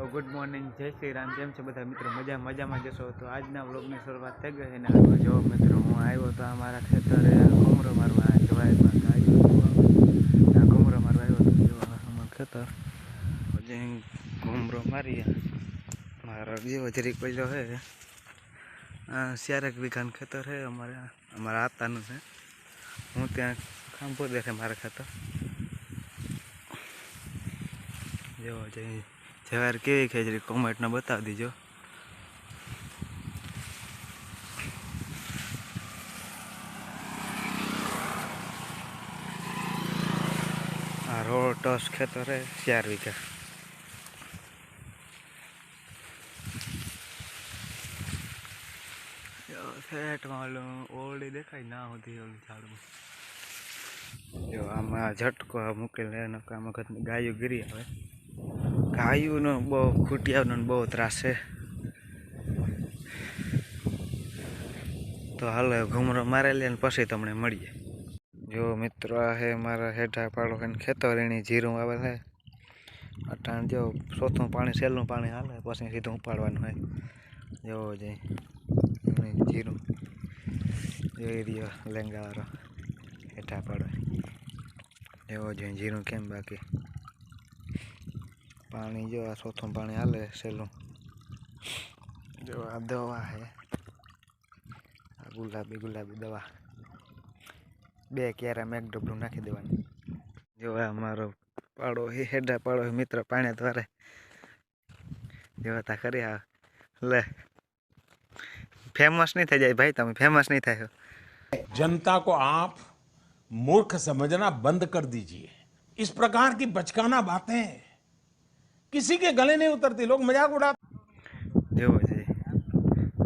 તો good morning જય શ્રી રામ. કેમ છે બધા મિત્રો? મજા, મજામાં જશો તો આજના વ્લોગની શરૂઆત થઈ ગઈ અને આગળ જો મિત્રો, હું આવ્યો તો અમારા ખેતરે ઘુમરો મારવા જવાયમાં આ ઘુમરો મારવા આવ્યો તો જો અમારું ખેતર. પછી ઘુમરો મારીએ. મારો જેવો જરીક છે. આ ચારેક વીઘાનું ખેતર છે અમારે, અમારા આતાનું છે. હું ત્યાં ખાંભો દેખે મારા ખેતર. જેવો જઈ જવાર કેવી ખેજરી કોમેન્ટને બતાવી દીજો. આ રોડ ટસ ખેતરે ચાર વીઘા. સેટમાં ઓરડી દેખાય, ના હોતી ઓલું ઝાડમાં. જો, આમાં ઝટકો મૂકેલ એનો કામ વખત ગાયો ગીરી આવે. ગાયુંનો બહુ ખૂટિયાનો બહુ ત્રાસ છે. તો હાલો ઘૂમરો મારે લે પછી તમને મળીએ. જો મિત્રો, આ હે મારા હેઠા પાડો ખેતર એની જીરું આવે છે. અટાણ જો ચોથું પાણી સહેલું પાણી હાલે, પછી સીધું ઉપાડવાનું હોય. જેવો જઈ જીરું જોઈ રહ્યો લેંગાવાળો હેઠા પાડો. એવો જોઈએ જીરું કેમ બાકી? પાણી જો આ ચોથું પાણી હાલે સહેલું જો આ દવા હે આ ગુલાબી ગુલાબી દવા બે ક્યારા મેઘ ડબલું નાખી દેવાનું જો આ મારો પાડો હે હેડા પાડો હે મિત્ર પાણી દ્વારે જેવા તા કરી આ લે ફેમસ નહીં થઈ જાય ભાઈ તમે ફેમસ નહીં થાય जनता को आप मूर्ख समझना बंद कर दीजिए इस प्रकार की बचकाना बातें किसी के गले नहीं उतरती लोग मजाक उड़ाते જેવો છે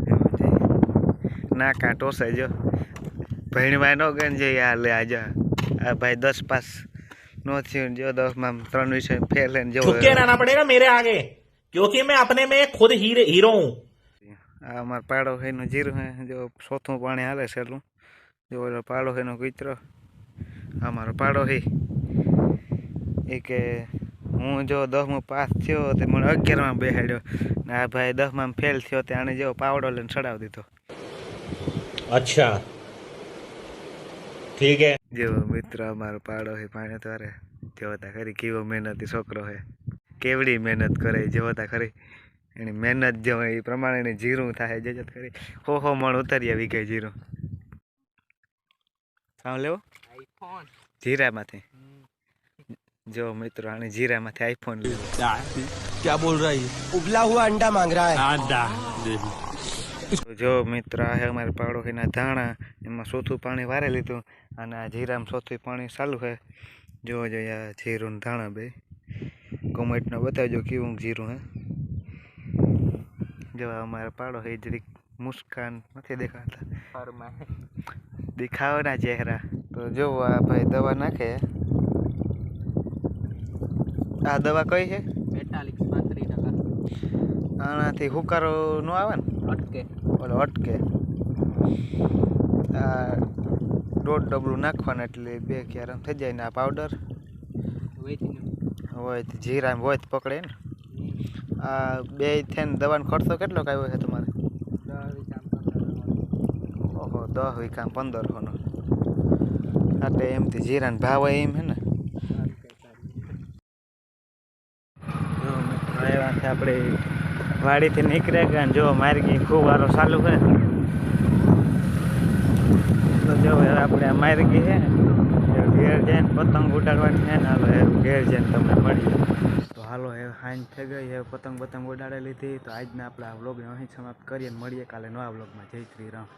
જેવો છે ના કાંટો છે જો ભણવા નો ગણ છે યાર લે આજા આ ભાઈ દસ પાસ નો થયું ને જો દસમાં ત્રણ વિષય ફેલ ને જો झुक के रहना पड़ेगा मेरे आगे क्योंकि मैं अपने में खुद हीरे हीरो हूँ આ અમારો પાડો એનું જીરું હે જો ચોથું પાણી હાલે છેલ્લું જો ઓલો પાડો એનો કૂતરો અમારો પાડો હે એ કે હું જો દસમું પાસ થયો તે મને અગિયારમાં બેસાડ્યો. ને આ ભાઈ દસમાં ફેલ થયો તે આને જેવો પાવડો લઈને ચડાવી દીધો. અચ્છા. ઠીક હે. જેવો મિત્ર અમારો પાડો હે પાણી તારે. જેવો ખરી કેવો મહેનતી છોકરો હે. કેવડી મહેનત કરે જેવો તા ખરી. એની મહેનત જો એ પ્રમાણે એની જીરું થાય જજત કરી હો હો મણ ઉતારી આવી ગઈ જીરું. ખાવ લેવો. જીરામાંથી. जो मित्र जीरा मत आईफोन क्या बोल रहा है उबला हुआ अंडा मांग रहा है। अंडा तो जो मित्र है हमारे पड़ोसी धाणा एम सोथू पानी वारे लीधु आना जीरा में सोथू पानी चालू है। जो जो या जीरु धाणा बे। कॉमेंट में बताजो कि जीरु है जो अमार पड़ोसी जरीक मुस्कान नहीं दिखाता दिखाओ ना चेहरा तो जो आ भाई दवा नाखे है આ દવા કઈ છે? બેતાલીસ પાંત્રીસ ટકા. આનાથી હુકારો નો આવે ને? અટકે. ઓલો અટકે. આ દોઢ ડબલું નાખવાનું એટલે બે ક્યારમ થઈ જાય ને આ પાવડર હોય તો જીરા હોય તો પકડે ને. આ બે થઈને દવાનો ખર્ચો કેટલો આવ્યો છે તમારે? ઓહો દસ વીઘા પંદરસોનો એટલે એમથી જીરાનો ભાવ હોય એમ હે ને જો મિત્રો આવ્યા છે આપણે વાડીથી નીકળ્યા ગયા જો માર્ગી ખૂબ વારો ચાલુ છે. તો જો હવે આપણે આ માર્ગી છે ઘેર જઈને પતંગ ઉડાડવાની છે ને હવે ઘેર જઈને તમને મળીએ. તો હાલો એ હાંજ થઈ ગઈ હવે પતંગ પતંગ ઉડાડી લીધી. તો આજના આપણે આ વ્લોગ અહીં સમાપ્ત કરીએ મળીએ કાલે નવા વ્લોગમાં જય શ્રી રામ.